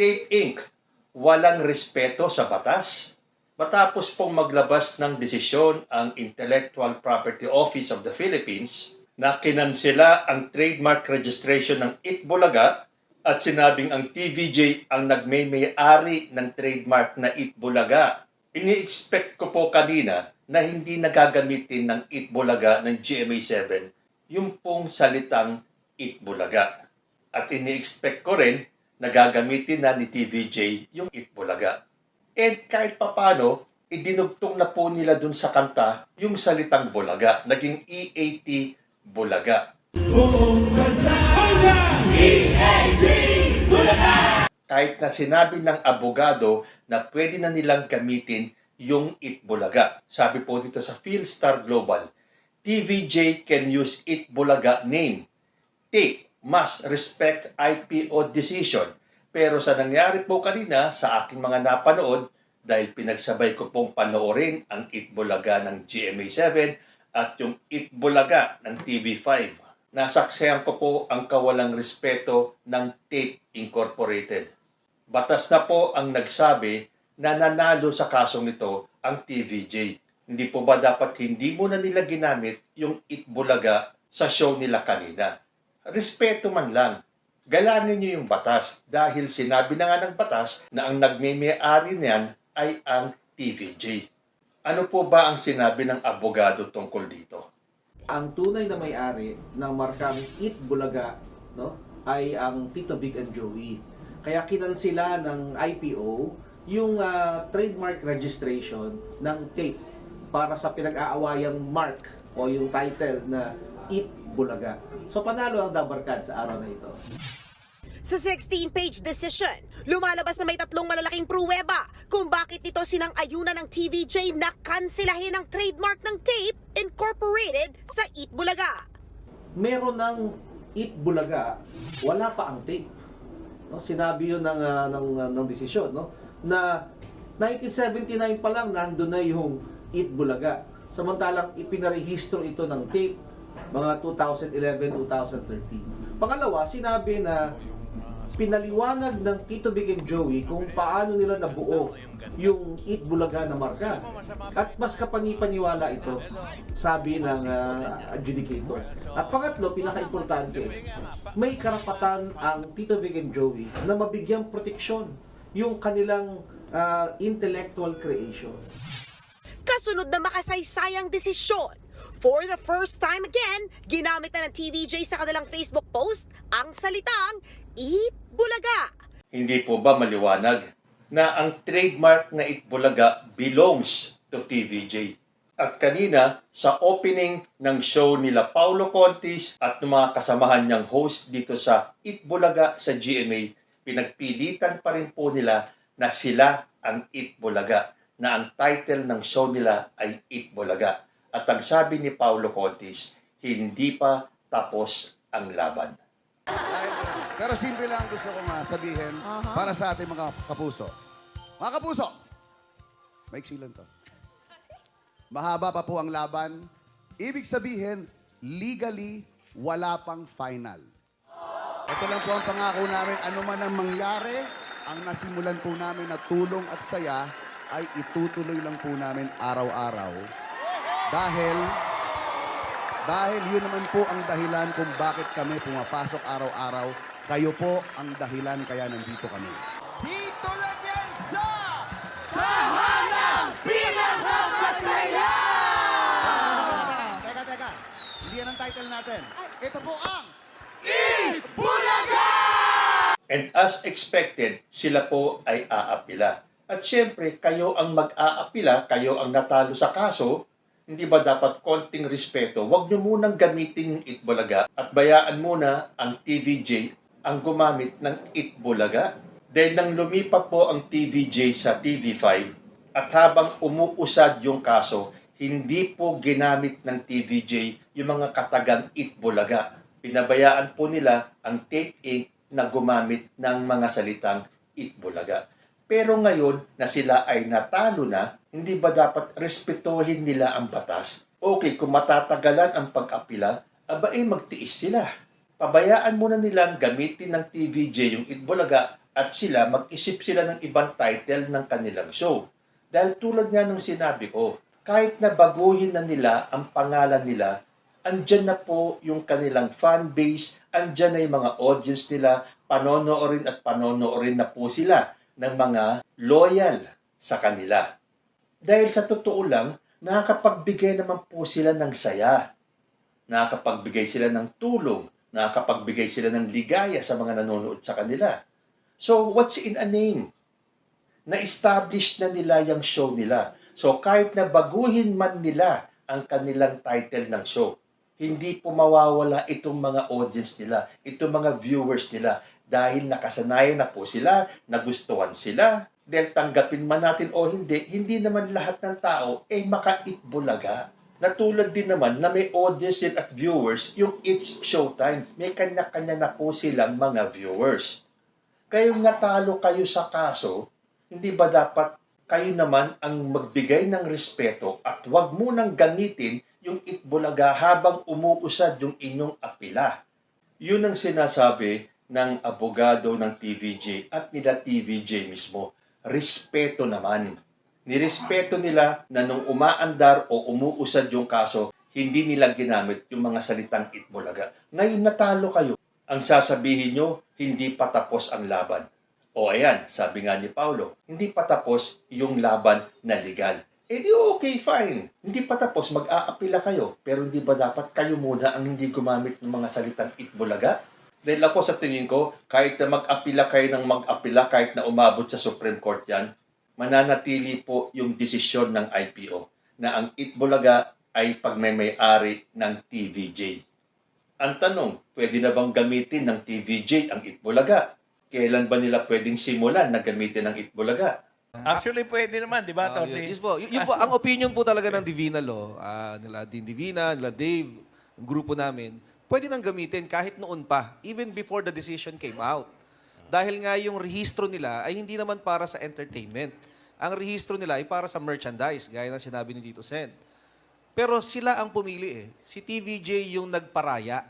Tape Inc. walang respeto sa batas. Matapos pong maglabas ng desisyon ang Intellectual Property Office of the Philippines na kinansela ang trademark registration ng Itbulaga at sinabing ang TVJ ang nagmay-may-ari ng trademark na Itbulaga. Ini-expect ko po kanina na hindi nagagamitin ng Itbulaga ng GMA7 yung pong salitang Itbulaga. At ini-expect ko rin na gagamitin na ni TVJ yung Itbulaga. And kahit papano, idinugtong na po nila dun sa kanta yung salitang Bulaga. Naging EAT Bulaga. Kahit na sinabi ng abogado na pwede na nilang gamitin yung Itbulaga. Sabi po dito sa Philstar Global, TVJ can use Itbulaga name. Take must respect IPO decision. Pero sa nangyari po kanina sa aking mga napanood, dahil pinagsabay ko pong panoorin ang Itbulaga ng GMA7 at yung Itbulaga ng TV5. Nasaksihan ko po ang kawalang respeto ng Tape Incorporated. Batas na po ang nagsabi na nanalo sa kasong ito ang TVJ. Hindi po ba dapat hindi mo na nila ginamit yung Itbulaga sa show nila kanina? Respeto man lang. Galangin niyo yung batas dahil sinabi na nga ng batas na ang nagmimay-ari niyan ay ang TVJ. Ano po ba ang sinabi ng abogado tungkol dito? ang tunay na may-ari ng markang Eat Bulaga no, ay ang Tito Big and Joey. Kaya kinansila ng IPO yung ah, trademark registration ng tape para sa pinag-aawayang mark o yung title na Eat Bulaga. So panalo ang Dabarkad sa araw na ito. Sa 16-page decision, lumalabas na may tatlong malalaking pruweba kung bakit ito sinang-ayunan ng TVJ na kansilahin ang trademark ng tape incorporated sa Eat Bulaga. meron ng Eat Bulaga, wala pa ang tape. No, sinabi 'yun ng ah, ng ah, ng desisyon, no, na 1979 pa lang nandoon na yung Eat Bulaga. Samantalang ipinarehistro ito ng tape mga 2011-2013. Pangalawa, sinabi na pinaliwanag ng Tito Big and Joey kung paano nila nabuo yung Eat Bulaga na marka. At mas kapani-paniwala ito, sabi ng ah, adjudicator. At pangatlo, pinaka-importante, may karapatan ang Tito Big and Joey na mabigyang proteksyon yung kanilang ah, intellectual creation. Kasunod na makasaysayang desisyon. For the first time again, ginamit na ng TVJ sa kanilang Facebook post ang salitang Eat Bulaga. Hindi po ba maliwanag na ang trademark na Itbulaga belongs to TVJ? At kanina, sa opening ng show nila Paulo Contis at ng mga kasamahan niyang host dito sa Itbulaga sa GMA, pinagpilitan pa rin po nila na sila ang Itbulaga, na ang title ng show nila ay Itbulaga. At ang sabi ni Paulo Contis, hindi pa tapos ang laban. Pero simple lang gusto ko nga sabihin para sa ating mga kapuso. Mga kapuso, maiksi lang to. Mahaba pa po ang laban. Ibig sabihin, legally, wala pang final. Ito lang po ang pangako namin. Ano man ang mangyari, ang nasimulan po namin na tulong at saya ay itutuloy lang po namin araw-araw. Dahil dahil yun naman po ang dahilan kung bakit kami pumapasok araw-araw. Kayo po ang dahilan kaya nandito kami. Dito lang yan sa Teka, teka. Hindi yan ang title natin. Ito po ang... And as expected, sila po ay aapila. At siyempre, kayo ang mag-aapila, kayo ang natalo sa kaso, hindi ba dapat konting respeto? Huwag nyo munang gamitin yung Itbulaga at bayaan muna ang TVJ ang gumamit ng Itbulaga. Dahil nang lumipat po ang TVJ sa TV5 at habang umuusad yung kaso, hindi po ginamit ng TVJ yung mga katagang Itbulaga. Pinabayaan po nila ang Tape Inc. na gumamit ng mga salitang Itbulaga. Pero ngayon na sila ay natalo na, hindi ba dapat respetuhin nila ang batas? Okay, kung matatagalan ang pag-apila, aba ay magtiis sila. Pabayaan muna nilang gamitin ng TVJ yung Itbulaga at sila mag-isip sila ng ibang title ng kanilang show. Dahil tulad nga ng sinabi ko, kahit na baguhin na nila ang pangalan nila, andyan na po yung kanilang fan base, andyan na yung mga audience nila, panonoorin at panonoorin na po sila ng mga loyal sa kanila. Dahil sa totoo lang, nakakapagbigay naman po sila ng saya. Nakakapagbigay sila ng tulong. Nakakapagbigay sila ng ligaya sa mga nanonood sa kanila. So, what's in a name? Na-establish na nila yung show nila. So, kahit na baguhin man nila ang kanilang title ng show, hindi po mawawala itong mga audience nila, itong mga viewers nila, dahil nakasanayan na po sila, nagustuhan sila, dahil tanggapin man natin o hindi, hindi naman lahat ng tao ay makaitbulaga. Natulad din naman na may audience at viewers yung It's Showtime. May kanya-kanya na po silang mga viewers. Kayong natalo kayo sa kaso, hindi ba dapat kayo naman ang magbigay ng respeto at huwag munang gamitin yung itbulaga habang umuusad yung inyong apila. Yun ang sinasabi ng abogado ng TVJ at nila TVJ mismo. Respeto naman. Nirespeto nila na nung umaandar o umuusad yung kaso, hindi nila ginamit yung mga salitang itbulaga. Ngayon natalo kayo. Ang sasabihin nyo, hindi pa tapos ang laban. O ayan, sabi nga ni Paulo, hindi pa tapos yung laban na legal. Eh di okay, fine. Hindi pa tapos, mag-aapila kayo. Pero hindi ba dapat kayo muna ang hindi gumamit ng mga salitang itbulaga? Dahil ako sa tingin ko, kahit na mag-apila kayo ng mag-apila, kahit na umabot sa Supreme Court yan, mananatili po yung desisyon ng IPO na ang Itbulaga ay pagmamay-ari ng TVJ. Ang tanong, pwede na bang gamitin ng TVJ ang Itbulaga? Kailan ba nila pwedeng simulan na gamitin ang Itbulaga? Actually, pwede naman, di ba, Ah, Tony? yes po. Y- yun po, ang opinion po talaga ng Divina Law, ah, nila Dean Divina, nila Dave, ang grupo namin, pwede nang gamitin kahit noon pa, even before the decision came out. Dahil nga yung rehistro nila ay hindi naman para sa entertainment. Ang rehistro nila ay para sa merchandise, gaya ng sinabi ni Tito Sen. Pero sila ang pumili eh. Si TVJ yung nagparaya.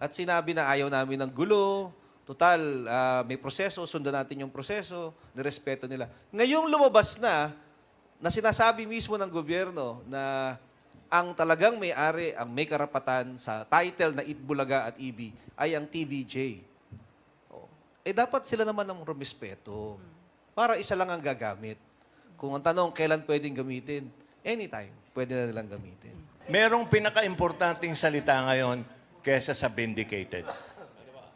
At sinabi na ayaw namin ng gulo. Total, ah, may proseso, sundan natin yung proseso, nirespeto nila. Ngayong lumabas na, na sinasabi mismo ng gobyerno na ang talagang may-ari, ang may karapatan sa title na Itbulaga at EB ay ang TVJ. Oh. Eh dapat sila naman ang rumispeto. Para isa lang ang gagamit. Kung ang tanong, kailan pwedeng gamitin? Anytime, pwede na nilang gamitin. Merong pinaka-importanting salita ngayon kesa sa vindicated.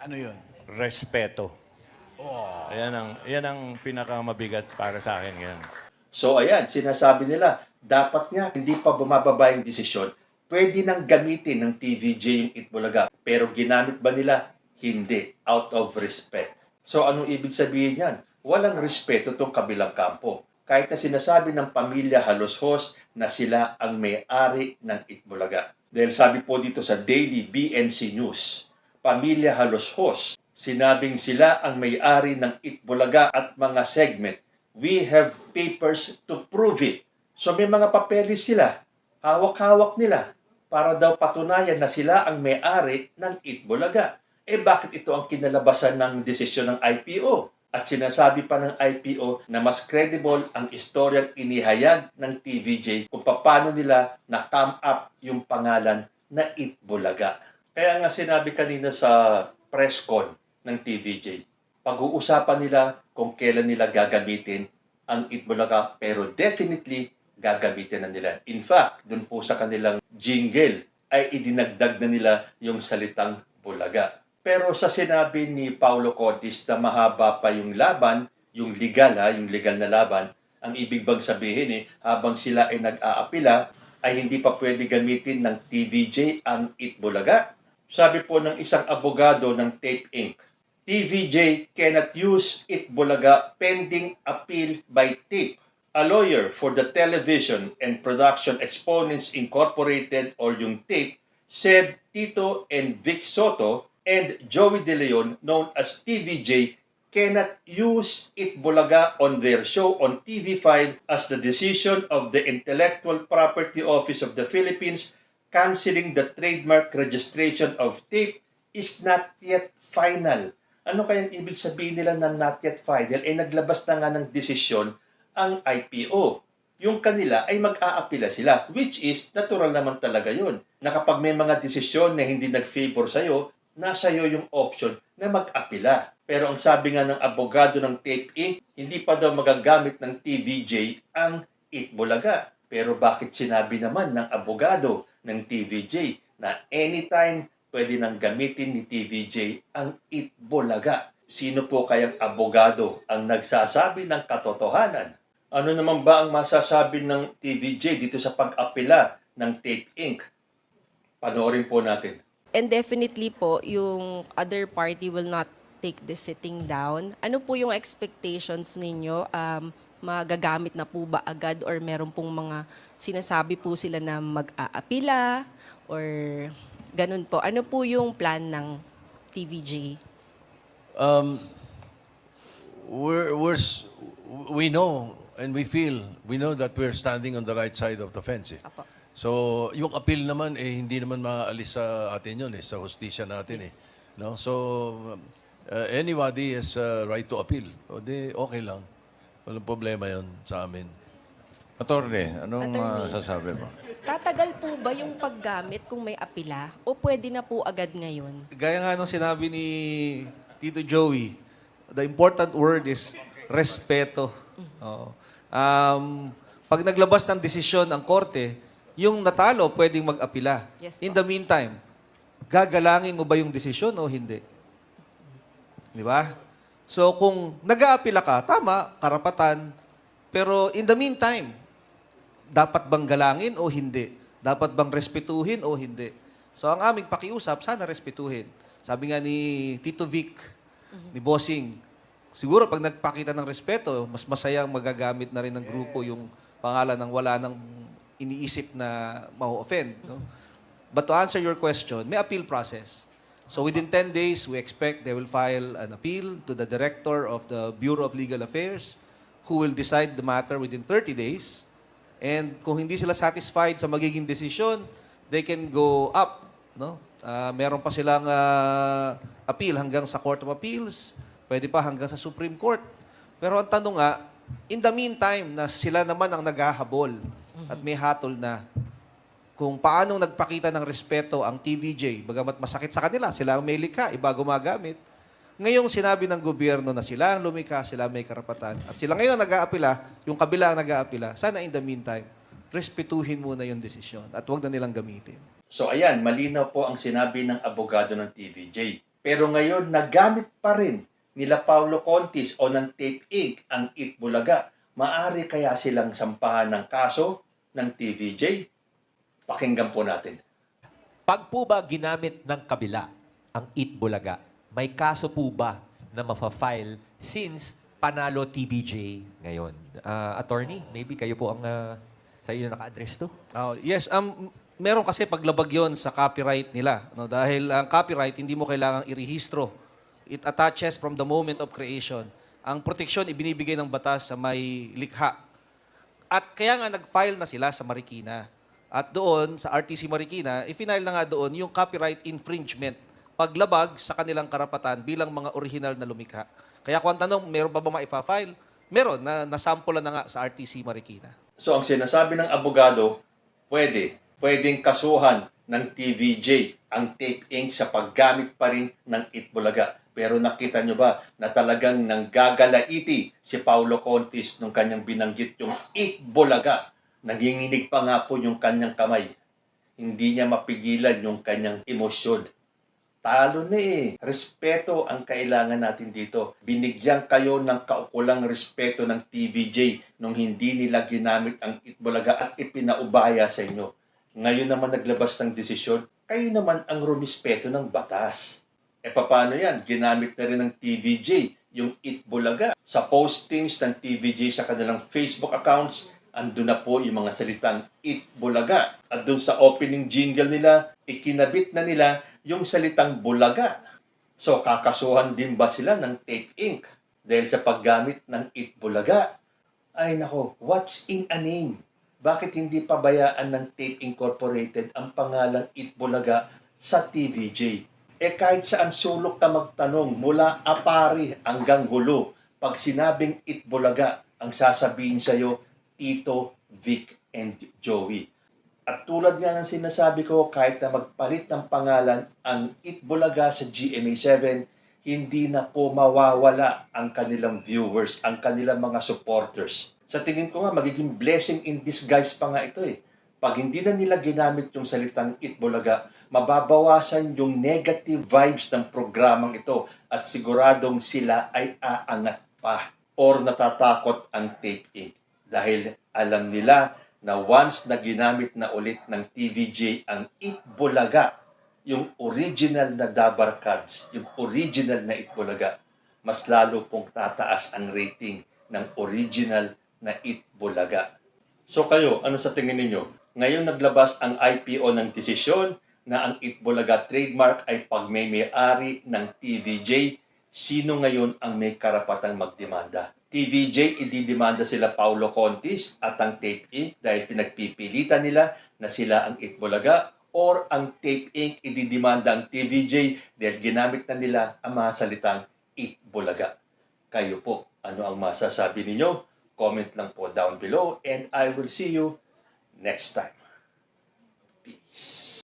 Ano yun? Respeto. Ayan ang, yan ang pinakamabigat para sa akin ngayon. So ayan, sinasabi nila, dapat nga hindi pa bumababa yung desisyon, pwede nang gamitin ng TVJ yung Itbulaga. Pero ginamit ba nila? Hindi. Out of respect. So anong ibig sabihin yan? Walang respeto tong kabilang kampo. Kahit na sinasabi ng pamilya Haloshos na sila ang may-ari ng Itbulaga. Dahil sabi po dito sa Daily BNC News, Pamilya Haloshos, sinabing sila ang may-ari ng Itbulaga at mga segment we have papers to prove it. So may mga papeles sila, hawak-hawak nila, para daw patunayan na sila ang may-ari ng Itbulaga. Eh bakit ito ang kinalabasan ng desisyon ng IPO? At sinasabi pa ng IPO na mas credible ang istoryang inihayag ng TVJ kung paano nila na-come up yung pangalan na Itbulaga. Kaya nga sinabi kanina sa press con ng TVJ, pag-uusapan nila kung kailan nila gagamitin ang Itbulaga pero definitely gagamitin na nila. In fact, dun po sa kanilang jingle ay idinagdag na nila yung salitang bulaga. Pero sa sinabi ni Paulo Cortis na mahaba pa yung laban, yung legal ha, yung legal na laban, ang ibig bang sabihin eh, habang sila ay nag-aapila, ay hindi pa pwede gamitin ng TVJ ang Itbulaga. Sabi po ng isang abogado ng Tape Inc., TVJ cannot use Itbulaga pending appeal by TIP, a lawyer for the Television and Production Exponents Incorporated or yung TIP, said Tito and Vic Soto and Joey De Leon, known as TVJ, cannot use Itbulaga on their show on TV5 as the decision of the Intellectual Property Office of the Philippines canceling the trademark registration of tape is not yet final. Ano kayang ibig sabihin nila ng not yet final? Eh naglabas na nga ng desisyon ang IPO. Yung kanila ay mag-aapila sila, which is natural naman talaga yun. Na kapag may mga desisyon na hindi nag-favor sa'yo, nasa iyo yung option na mag-apila. Pero ang sabi nga ng abogado ng Tape Inc., hindi pa daw magagamit ng TVJ ang Itbulaga. Pero bakit sinabi naman ng abogado ng TVJ na anytime pwede nang gamitin ni TVJ ang Itbulaga? Sino po kayang abogado ang nagsasabi ng katotohanan? Ano naman ba ang masasabi ng TVJ dito sa pag-apila ng Tape Inc.? Panoorin po natin. And definitely po, yung other party will not take this sitting down. Ano po yung expectations ninyo? Um, magagamit na po ba agad or meron pong mga sinasabi po sila na mag-aapila or ganun po? Ano po yung plan ng TVJ? Um, we're, we're, we know and we feel, we know that we're standing on the right side of the fence. Eh. Apo. So, yung appeal naman, eh, hindi naman maalis sa atin yun, eh, sa hustisya natin. Eh. No? So, uh, anybody has a right to appeal. O di, okay lang. Walang problema yun sa amin. Attorney, anong Attorney. ah, sasabi mo? Tatagal po ba yung paggamit kung may apila o pwede na po agad ngayon? Gaya nga nung sinabi ni Tito Joey, the important word is respeto. Oo. Um, pag naglabas ng desisyon ang korte, yung natalo pwedeng mag-apila. Yes, In po. the meantime, gagalangin mo ba yung desisyon o hindi? Di ba? So kung nag-aapila ka, tama, karapatan. Pero in the meantime, dapat bang galangin o hindi? Dapat bang respetuhin o hindi? So ang aming pakiusap, sana respetuhin. Sabi nga ni Tito Vic, ni Bossing, siguro pag nagpakita ng respeto, mas masayang magagamit na rin ng grupo yung pangalan ng wala nang iniisip na ma-offend. No? But to answer your question, may appeal process. So within 10 days, we expect they will file an appeal to the director of the Bureau of Legal Affairs who will decide the matter within 30 days. And kung hindi sila satisfied sa magiging desisyon, they can go up. No? Ah, meron pa silang ah, appeal hanggang sa Court of Appeals, pwede pa hanggang sa Supreme Court. Pero ang tanong nga, in the meantime na sila naman ang naghahabol at may hatol na, kung paano nagpakita ng respeto ang TVJ, bagamat masakit sa kanila, sila ang may likha, iba gumagamit. Ngayong sinabi ng gobyerno na sila ang lumikha, sila may karapatan, at sila ngayon nag-aapila, yung kabila ang nag-aapila, sana in the meantime, respetuhin muna yung desisyon at huwag na nilang gamitin. So ayan, malinaw po ang sinabi ng abogado ng TVJ. Pero ngayon, nagamit pa rin nila Paulo Contis o ng Tape Inc. ang Itbulaga. Maari kaya silang sampahan ng kaso ng TVJ? Pakinggan po natin. Pag po ba ginamit ng kabila ang Itbulaga, may kaso po ba na mafa-file since panalo TBJ ngayon? Ah, attorney, maybe kayo po ang ah, sa iyo naka-address to? Oh, yes, um, meron kasi paglabag yon sa copyright nila. No? Dahil ang copyright, hindi mo kailangang irehistro. It attaches from the moment of creation. Ang proteksyon, ibinibigay ng batas sa may likha. At kaya nga nag-file na sila sa Marikina. At doon, sa RTC Marikina, i-file na nga doon yung copyright infringement. Paglabag sa kanilang karapatan bilang mga original na lumikha. Kaya kung ang tanong, meron pa ba maipa-file? Meron, na nasampulan na nga sa RTC Marikina. So ang sinasabi ng abogado, pwede, pwedeng kasuhan ng TVJ ang Tape Inc. sa paggamit pa rin ng Itbulaga. Pero nakita nyo ba na talagang nanggagalaiti si Paulo Contis nung kanyang binanggit yung Itbulaga. Nanginginig pa nga po yung kanyang kamay. Hindi niya mapigilan yung kanyang emosyon. Talo na eh. Respeto ang kailangan natin dito. Binigyan kayo ng kaukulang respeto ng TVJ nung hindi nila ginamit ang Itbulaga at ipinaubaya sa inyo. Ngayon naman naglabas ng desisyon, kayo naman ang rumispeto ng batas. E paano yan? Ginamit na rin ng TVJ yung Itbulaga. Sa postings ng TVJ sa kanilang Facebook accounts, andun na po yung mga salitang Itbulaga. At dun sa opening jingle nila, ikinabit na nila yung salitang bulaga. So, kakasuhan din ba sila ng Tape Inc. dahil sa paggamit ng Itbulaga? Ay nako, what's in a name? Bakit hindi pabayaan ng Tape Incorporated ang pangalang Itbulaga sa TVJ? Eh kahit saan sulok ka magtanong, mula apari hanggang hulo, pag sinabing Itbulaga, ang sasabihin sa'yo, Tito, Vic, and Joey. At tulad nga ng sinasabi ko, kahit na magpalit ng pangalan ang Itbulaga sa GMA7, hindi na po mawawala ang kanilang viewers, ang kanilang mga supporters. Sa tingin ko nga, magiging blessing in disguise pa nga ito eh. Pag hindi na nila ginamit yung salitang Itbulaga, mababawasan yung negative vibes ng programang ito at siguradong sila ay aangat pa or natatakot ang Tape. Dahil alam nila na once na ginamit na ulit ng TVJ ang Itbulaga, yung original na Dabar Cards, yung original na Itbulaga, mas lalo pong tataas ang rating ng original na Itbulaga. So kayo, ano sa tingin ninyo? Ngayon naglabas ang IPO ng desisyon na ang Itbulaga trademark ay pagmay-ari ng TVJ. Sino ngayon ang may karapatang magdemanda? TVJ, ididemanda sila Paulo Contis at ang Tape Inc. dahil pinagpipilitan nila na sila ang Itbulaga or ang Tape Inc. ididemanda ang TVJ dahil ginamit na nila ang mga salitang Itbulaga. Kayo po, ano ang masasabi ninyo? Comment lang po down below and I will see you next time. Peace.